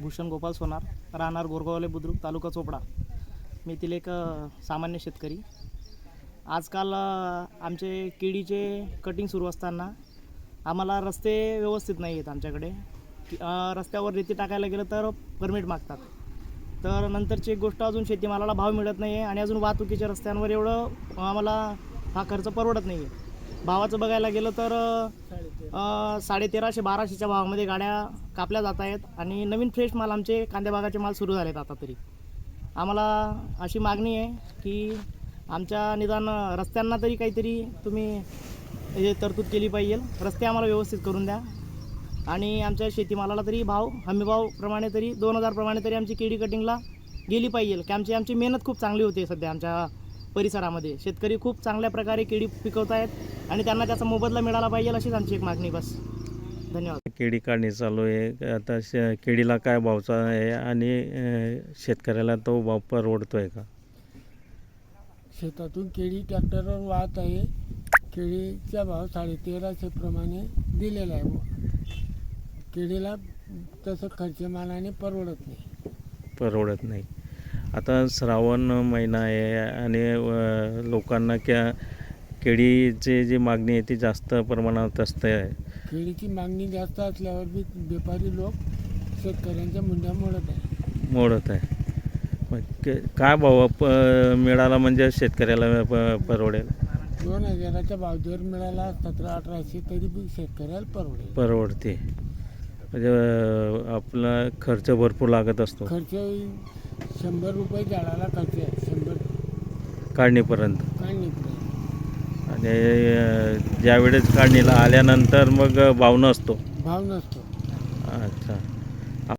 भूषण गोपाल सोनार राहणार गोरगावले बुद्रुक तालुका चोपडा. मी येथील एक सामान्य शेतकरी. आजकाल आमचे केळीचे कटिंग सुरू असताना आम्हाला रस्ते व्यवस्थित नाही आहेत आमच्याकडे. रस्त्यावर रेती टाकायला गेलं तर परमिट मागतात. तर नंतरची एक गोष्ट अजून शेतीमालाला भाव मिळत नाही आहे आणि अजून वाहतुकीच्या रस्त्यांवर एवढं आम्हाला हा खर्च परवडत नाही आहे भावाचं बघायला गेलं तर साडेतेराशे साडे तेराशे बाराशेच्या भावामध्ये गाड्या कापल्या जात आहेत आणि नवीन फ्रेश माल आमचे कांद्याबागाचे माल सुरू झालेत आता तरी. आम्हाला अशी मागणी आहे की आमच्या निदान रस्त्यांना तरी काहीतरी तुम्ही हे तरतूद केली पाहिजे. रस्ते आम्हाला व्यवस्थित करून द्या. आणि आमच्या शेतीमालाला तरी भाव हमीभावप्रमाणे तरी दोन हजारप्रमाणे तरी आमची केळी कटिंगला गेली पाहिजे. की आमची आमची मेहनत खूप चांगली होते सध्या आमच्या परिसरामध्ये. शेतकरी खूप चांगल्या प्रकारे केळी पिकवत आहेत आणि त्यांना त्याचा मोबदला मिळाला पाहिजे अशीच आमची एक मागणी बस. धन्यवाद. केळी काढणी चालू आहे. आता श केळीला काय भावचा आहे आणि शेतकऱ्याला तो भाव परवडतोय का? शेतातून केळी ट्रॅक्टरवर वाहत आहे. केळीचा भाव साडेतेराशे प्रमाणे दिलेला आहे. केळीला तसं खर्चमानाने परवडत नाही. परवडत नाही. आता श्रावण महिना आहे आणि लोकांना क्या केळीची जी मागणी आहे ती जास्त प्रमाणात असते. आहे केळीची मागणी जास्त असल्यावर बी व्यापारी लोक शेतकऱ्यांच्या मुंड्या मोडत आहे मोडत आहे. मग के- काय भाव प मिळाला म्हणजे शेतकऱ्याला प परवडेल? दोन हजाराचा भाव जर मिळाला सतरा अठराशे तरी बी शेतकऱ्याला परवडेल. परवडते. म्हणजे अ, आपला खर्च भरपूर लागत असतो. खर्च शंभर रुपये झाडाला खर्च आहे शंभर. काढणीपर्यंत. काढणीपर्यंत. आणि अ, ज्यावेळेस काढणीला आल्यानंतर मग भाव नसतो. भाव नसतो. अच्छा.